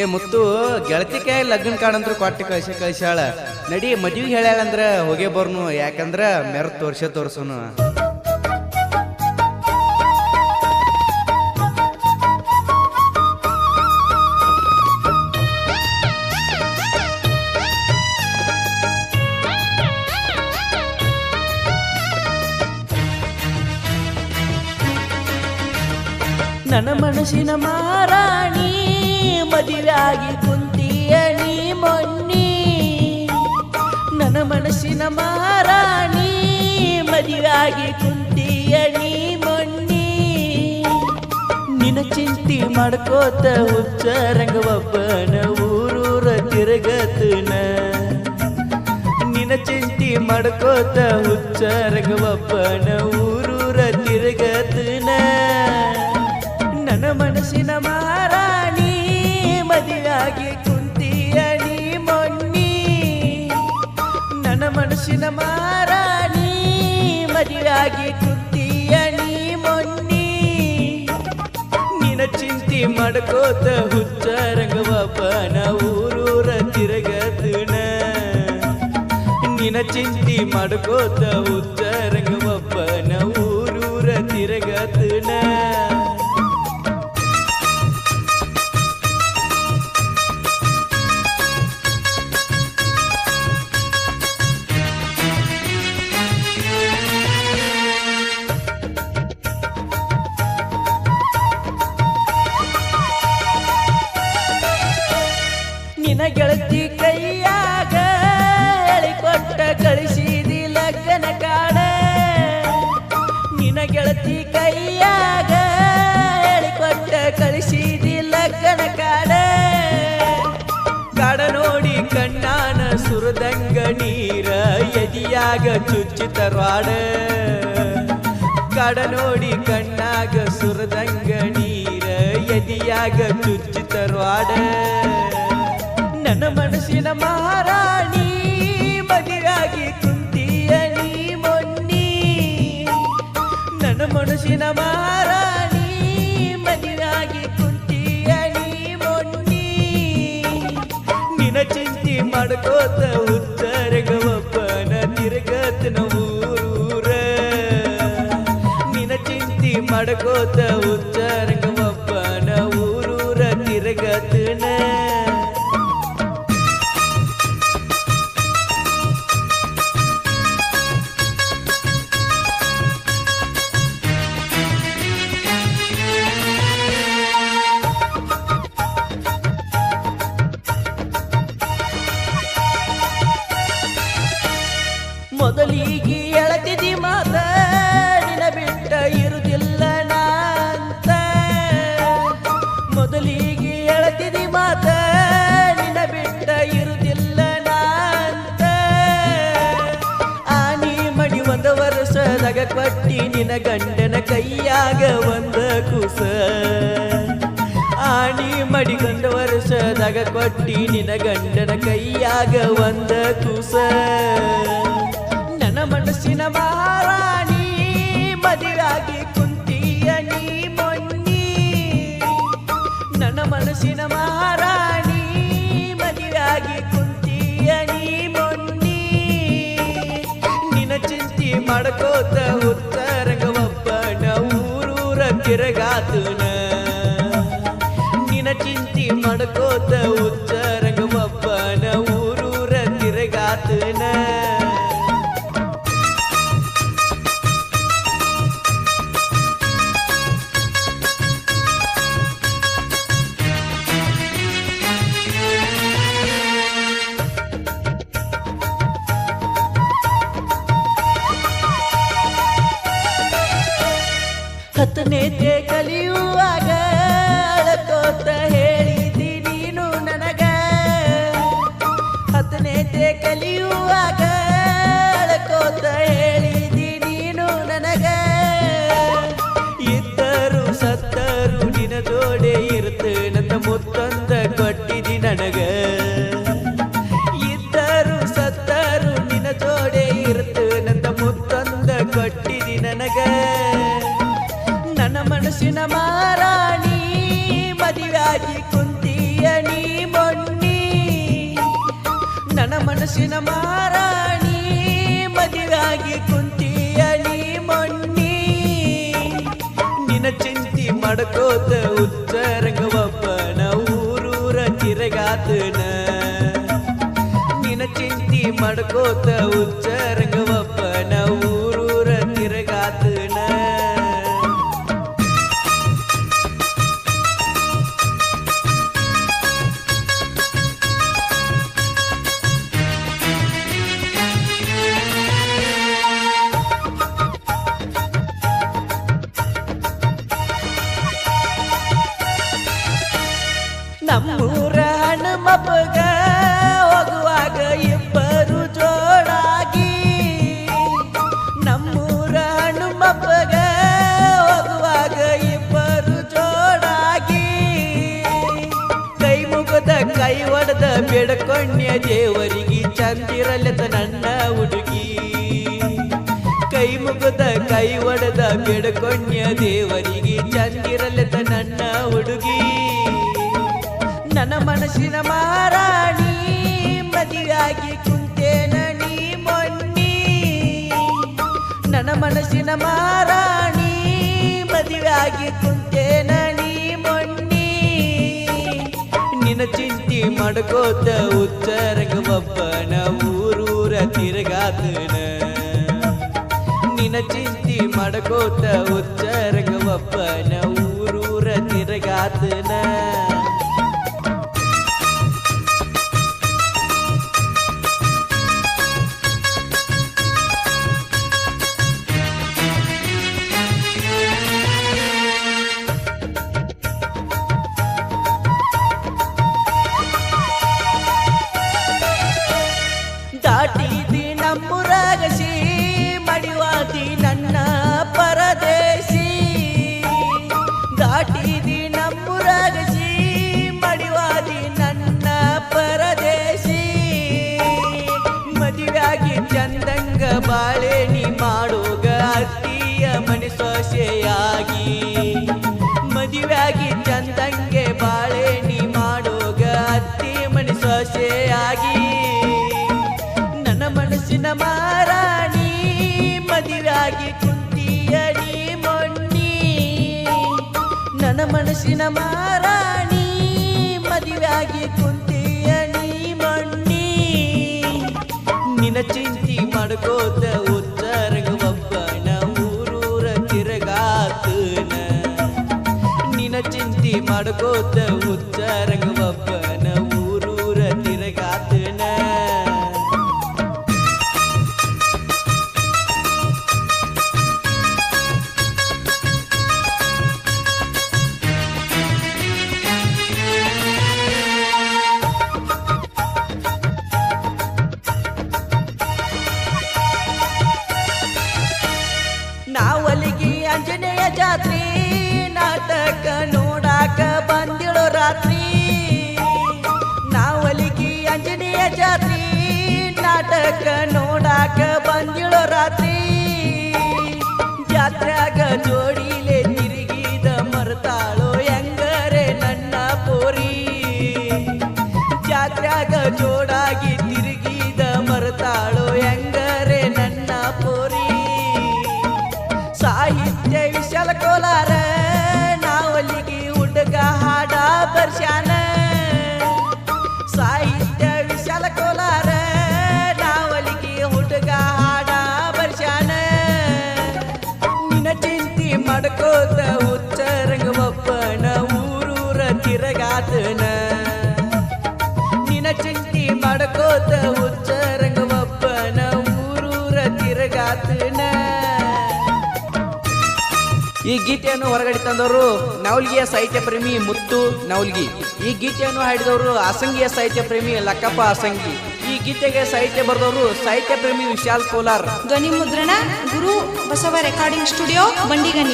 ಏ ಮುತ್ತು, ಗೆಳತಿ ಕೈ ಲಗ್ನ ಕಾಡಂತ್ರ ಕೊಟ್ಟು ಕಳ್ಸಿ, ಕಳ್ಸ್ಯಾಳ. ನಡಿ, ಮದ್ವಿಗೆ ಹೇಳ್ಯಾಳಂದ್ರ ಹೋಗೇ ಬರ್ನು, ಯಾಕಂದ್ರ ಮೆರ್ ತೋರ್ಸೆ ತೋರ್ಸುನು. ನನ್ನ ಮನಸ್ಸಿನ ಮಾರಾಣಿ ಮದುವೆಯಾಗಿ ಕುಂತಿಯ ನೀ ಮೊನ್ನಿ. ನನ್ನ ಮನಸ್ಸಿನ ಮಾರಾಣಿ ಮದಿರಾಗಿ ಕುಂತಿಯ ನೀ ಮೊನ್ನಿ. ನಿನ್ನ ಚಿಂತಿ ಮಾಡ್ಕೋತ ಹುಚ್ಚ ರಂಗವಬ್ಬನ ಊರೂರ ತಿರುಗತನ ನಿನ್ನ ಚಿಂತಿ ಮಾಡ್ಕೋತ ಹುಚ್ಚ ರಂಗವಬ್ಬನ ಊರೂರ ತಿರುಗತನ ನನ್ನ ಮನಸ್ಸಿನ ಮಾರಾಣಿ ಮದುವೆಯಾಗಿ ಕುಂತಿಯ ನೀ ಮೊನ್ನಿ. ನನ್ನ ಮನಸ್ಸಿನ ಮಾರಾಣಿ, ಮದುವೆಯಾಗಿ ಕುಂತಿಯ ನೀ ಮೊನ್ನಿ. ನಿನ್ನ ಚಿಂತೆ ಮಾಡ್ಕೋತ ಹುಚ್ಚ ರಂಗವಪ್ಪನ ಊರೂರ ತಿರುಗತನ. ನಿನ್ನ ಚಿಂತಿ ಮಾಡ್ಕೋತ ಹುಚ್ಚ ಗೆಳತಿ ಕೈಯಾಗ ಹೇಳಿಕೊಟ್ಟ ಕಳಿಸಿದಿ ಲಗ್ನ ಕಾಡ ನಿನ ಗೆಳತಿ ಕೈಯಾಗ ಹೇಳಿಕೊಟ್ಟ ಕಳಿಸಿದಿ ಲಗ್ನ ಕಾಡ ಕಾಡ ನೋಡಿ ಕಣ್ಣಾನ ಸುರದಂಗ ನೀರ ಎದಿಯಾಗ ಚುಚ್ಚಿತರ್ವಾಡ ಕಾಡ ನೋಡಿ ಕಣ್ಣಾಗ ಸುರದಂಗ ನೀರ ಎದಿಯಾಗ ಚುಚ್ಚಿತರ್ವಾಡ ನನ್ನ ಮನಸ್ಸಿನ ಮಹಾರಾಣಿ ಮದುವಾಗಿ ಕುಂತಿಯ ನೀ ಮೊನ್ನಿ. ನನ್ನ ಮನಸ್ಸಿನ ಮಹಾರಾಣಿ ಮದುವಾಗಿ ಕುಂತಿಯ ನೀ ಮೊನ್ನಿ. ನಿನ ಚಿಂತೆ ಮಾಡ್ಕೋತ ಉತ್ತರಗವಪ್ಪನ ತಿರುಗತನ ಊರೂರ ನಿನ ಚಿಂತೆ ಮಾಡ್ಕೋತ ಉತ್ತರಗವಪ್ಪನ ವರ್ಷದಾಗ ಕೊಟ್ಟಿ ನಿನ ಗಂಡನ ಕೈಯಾಗ ಒಂದ ಕುಸ. ಆಣಿ ಮಡಿಗೊಂಡ ವರ್ಷದಾಗ ಕೊಟ್ಟಿ ನಿನ ಗಂಡನ ಕೈಯಾಗ ಒಂದ ಕುಸ. ಚಿಂತಿ ಉತ್ತರಂಗ ಉತ್ತರಂಗವಪ್ಪನ ಊರೂರ ತಿರುಗಾತನ. ನಿನ ಚಿಂತಿ ಮಾಡ್ಕೋತ ಸೊಗಸಿನ ಮಾರಾಣಿ ಮದುವಾಗಿ ಕುಂತಿಯ ನೀ ಮೊಣ್ಣಿ ನನ್ನ ಮನಸ್ಸಿನ ಮಾರಾಣಿ ಮದುವಾಗಿ ಕುಂತಿಯ ನೀ ಮೊಣ್ಣಿ ನಿನ್ನ ಚಿಂತಿ ಮಡಕೋತ ಉಚ್ಚರಂಗವಪ್ಪನ ಊರೂರ ತಿರಗಾತನ. ನಿನ್ನ ಚಿಂತಿ ಮಡಕೋತ ಉಚ್ಚರ ನಮ್ಮೂರ ಹನುಮಪ್ಪಗ ಹೋಗುವಾಗ ಇಬ್ಬರು ಜೋಡಾಗಿ ನಮ್ಮೂರ ಹನುಮಪ್ಪಗ ಹೋಗುವಾಗ ಇಬ್ಬರು ಜೋಡಾಗಿ ಕೈ ಮುಗದ ಕೈ ಒಡೆದ ಬೇಡಕೊಂಡ್ಯ ದೇವರಿಗೆ ಚಂದಿರಲೆದ ನನ್ನ ಹುಡುಗಿ. ಕೈ ಮುಗದ ಕೈ ಒಡೆದ ಬೇಡಕೊಂಡ್ಯ ದೇವರಿಗೆ ಚಂದಿರಲೆದ ನನ್ನ ಹುಡುಗಿ. ನನ್ನ ಮನಸ್ಸಿನ ಮಾರಾಣಿ ಮದಿಯಾಗಿ ಕುಂತೇನ ನೀ ಮೊನ್ನಿ. ನನ್ನ ಮನಸ್ಸಿನ ಮಾರಾಣಿ ಮದಿಯಾಗಿ ಕುಂತೇನ ನೀ ಮೊನ್ನಿ. ನಿನ್ನ ಚಿಂತಿ ಮಾಡ್ಕೋತ ಉಚ್ಚರಂಗವಪ್ಪನ ಊರೂರ ತಿರುಗಾತನ. ನಿನ್ನ ಚಿಂತಿ ಮಾಡ್ಕೋತ ಉಚ್ಚರಂಗವಪ್ಪನ ಊರೂರ ತಿರುಗಾತನ. ಮನಸ್ಸಿನ ಮಾರಾಣಿ, ಮದುವೆಯಾಗಿ ಕುಂತಿಯ ನೀ ಮಣ್ಣಿ? ನಿನ್ನ ಚಿಂತಿ ಮಾಡ್ಕೋತ ಉತ್ತರಗವಪ್ಪನ ಊರೂರ ತಿರುಗಾತನ. ನಿನ್ನ ಚಿಂತಿ ಮಾಡ್ಕೋತ ನೋಡಾಕ ರಾತ್ರಿ ಜಾತ್ರಾಗ ಜೋಡಿಲೆ ತಿರುಗಿದ ಮರ್ತಾಳೋ ಹೆಂಗರೆ ನನ್ನ ಪೋರಿ. ಜಾತ್ರಾಗ ಜೋಡಾಗಿ ಈ ಗೀತೆಯನ್ನು ಹೊರಗಡೆ ತಂದವರು ನವಲ್ಗಿಯ ಸಾಹಿತ್ಯ ಪ್ರೇಮಿ ಮುತ್ತು ನವಲ್ಗಿ. ಈ ಗೀತೆಯನ್ನು ಹಾಡಿದವರು ಅಸಂಗಿಯ ಸಾಹಿತ್ಯ ಪ್ರೇಮಿ ಲಕ್ಕಪ್ಪ ಅಸಂಗಿ ಈ ಗೀತೆಗೆ ಸಾಹಿತ್ಯ ಬರೆದವರು ಸಾಹಿತ್ಯ ಪ್ರೇಮಿ ವಿಶಾಲ್ ಕೋಲಾರ್. ಧ್ವನಿ ಮುದ್ರಣ ಗುರು ಬಸವ ರೆಕಾರ್ಡಿಂಗ್ ಸ್ಟುಡಿಯೋ ಬಂಡಿಗನಿ.